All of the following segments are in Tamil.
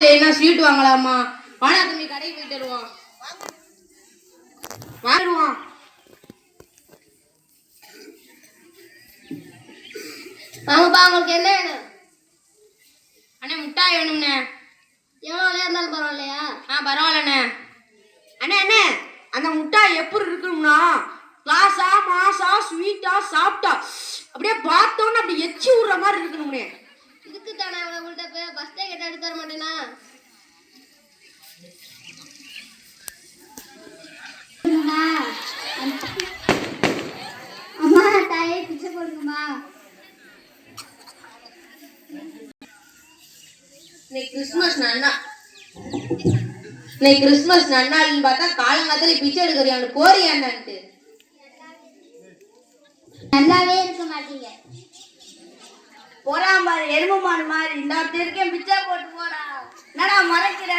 என்ன ஸ்வீட் வாங்கலாமா? வாடா தம்பி கடைக்கு போயிட்டு வருவான். வாடுவான் வாங்கப்பா உங்களுக்கு என்ன வேணும்? அண்ணே முட்டாய் வேணும்ண்ணே. எவ்வளோ இருந்தாலும் பரவாயில்லையா? ஆ பரவாயில்லண்ணே. அண்ணே அண்ணே அந்த முட்டாய் எப்படி இருக்கணும்னா கிளாஸா மாசா ஸ்வீட்டா சாப்பிட்டா அப்படியே பார்த்தோன்னு அப்படி எச்சி விடுற மாதிரி இருக்கணும்ண்ணே. ஃபஸ்ட்டே கேட்டு எடுத்து வர மாட்டேனா அம்மா தாயே பிச்சை போடுங்கம்மா இன்னைக்கு கிறிஸ்மஸ் நன்னா இன்னைக்கு கிறிஸ்மஸ் நன்னாள்னு பார்த்தா காலங்காலத்துல பிச்சை எடுக்கிறியான்னு போறியான்ட்டு நல்லாவே இருக்க மாட்டீங்க. போறா மாதிரி எலும்பு மாடு மாதிரி இந்த இருக்கேன் பிச்சை போட்டு போறா என்னடா மறைக்கிற?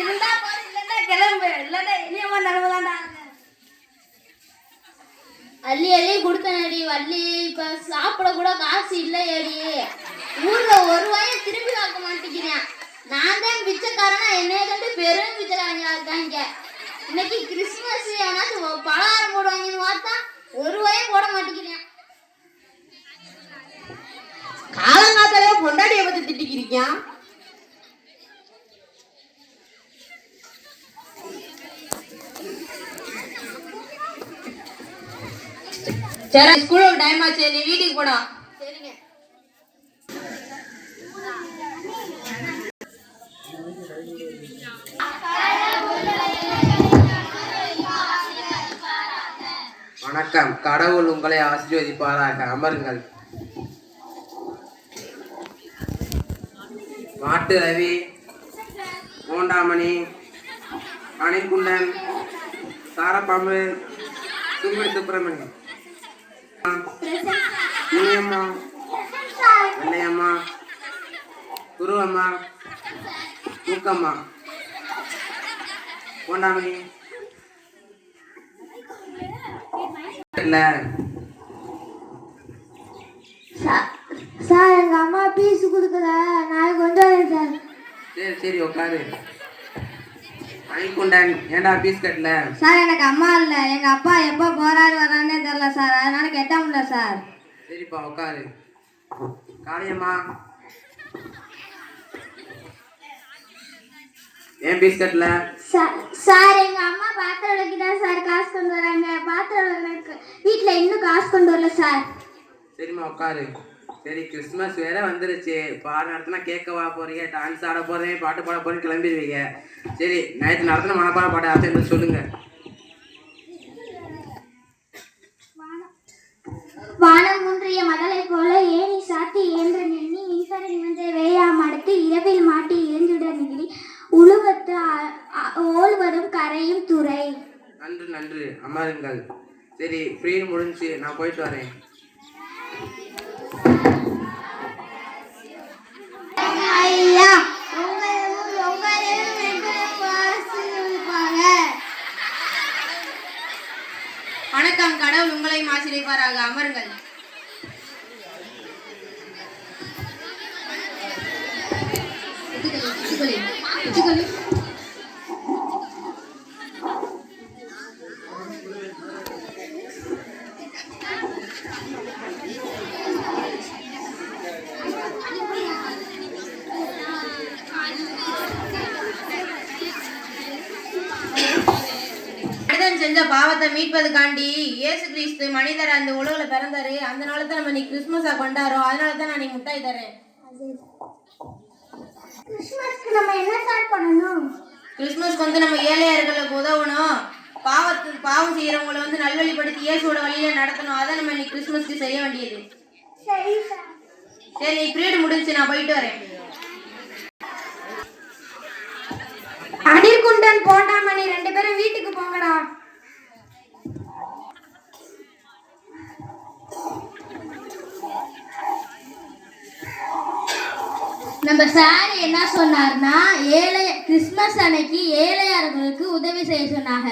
இருந்தா பாரு இல்லைன்னா கிளம்பு. இல்லைன்னா இனியமா நடவுதான்டா அள்ளி அள்ளி கொடுத்தனடி வள்ளி. இப்ப சாப்பிட கூட காசு இல்லையடி. ஊரில் ஒரு வாயை திரும்பி பார்க்க மாட்டேங்கிறேன். நான் தான் பிச்சைக்காரனா என்னைய கண்டு பெரும் பிச்சைக்காரங்களா இருக்காங்க. இன்னைக்கு கிறிஸ்மஸ் ஏன்னா பலகாரம் போடுவாங்கன்னு பார்த்தா ஒரு வாயும் போட மாட்டேங்கிறேன் காலங்காத்தாலே பொண்டாடிய பத்தி திட்டிக்கிறீங்க சரி ஸ்கூலுக்கு டைம் ஆச்சு. நீ வீட்டுக்கு போடா. சரிங்க. வணக்கம். கடவுள் உங்களை ஆசீர்வதிப்பாராக. அமருங்கள். மாட்டு ரவி மோண்டாமணி அணிக்குண்டன் சாரப்பாம்பு சும்பி சுப்பிரமணியம் முனியம்மா வெள்ளையம்மா குருவம்மா மூக்கம்மா. மோண்டாமணி இல்லை. சார் எங்க அம்மா பீஸ் கொடுக்கல. நான் கொண்டு வரேன் சார். சரி சரி உட்காரு. அணிக்குண்டன் ஏன்டா பீஸ் கட்டல? சார் எனக்கு அம்மா இல்லை. எங்க அப்பா எப்போ போறாரு வரானே தெரியல சார். அதனால கெட்ட முடியல சார். சரிப்பா உட்காரு. காளியம்மா. ஏன் பீஸ் கட்டல? சார் எங்க அம்மா பாத்திரம் விளக்கி தான் சார் காசு கொண்டு வராங்க. பாத்திரம் வீட்ல இன்னும் காசு கொண்டு வரல சார். சரிம்மா உட்காரு. சரி கிறிஸ்மஸ் வேற வந்துருச்சு. பாடம் நடத்தினா கேட்க வா போறீங்க டான்ஸ் ஆட போறீங்க பாட்டு பாட போறீங்க கிளம்பிடுவீங்க. சரி நைட்டு நடத்தின மனப்பாட பாட ஆசை சொல்லுங்க. வானம் ஊன்றிய மதலை போல ஏணி சாத்தி ஏன்ற நெண்ணி மின்சார நிமிந்த வேயாம் அடுத்து இரவில் மாட்டி ஏஞ்சுட நிகிரி உழுவத்து ஓல்வரும் கரையும் துறை. நன்று நன்று அமருங்கள். சரி ஃப்ரீ முடிஞ்சுச்சு. நான் போயிட்டு வரேன். கடவுள் ஆசிரியப்பாராக அமருங்கள். மனிதன் செஞ்ச பாவத்தை மீட்பதுக்காண்டி இயேசு கிறிஸ்து மனிதர் அந்த உலகில் பிறந்தாரு. நாள தான் நம்ம இன்னைக்கு கிறிஸ்மஸா கொண்டாடுறோம். அதனால தான் நான் இன்னைக்கு முட்டாய் தரேன் கிறிஸ்மஸ்க்கு நம்ம என்ன ஸ்டார்ட் பண்ணணும்? கிறிஸ்மஸ்க்கு வந்து நம்ம ஏழையர்களுக்கு உதவணும். பாவத்து பாவம் செய்யறவங்களை வந்து நல்வழிப்படுத்தி இயேசுவோட வழியில நடத்தணும். அதான் நம்ம இன்னைக்கு கிறிஸ்மஸ்க்கு செய்ய வேண்டியது. சரி நீ பீரியட் முடிஞ்சு நான் போயிட்டு வரேன். அடிர்குண்டன் போண்டாமணி ரெண்டு பேரும் வீட்டுக்கு போங்கடா. நம்ம சார் என்ன சொன்னார்னா ஏழை கிறிஸ்மஸ் அன்னைக்கு ஏழையார்களுக்கு உதவி செய்ய சொன்னாங்க.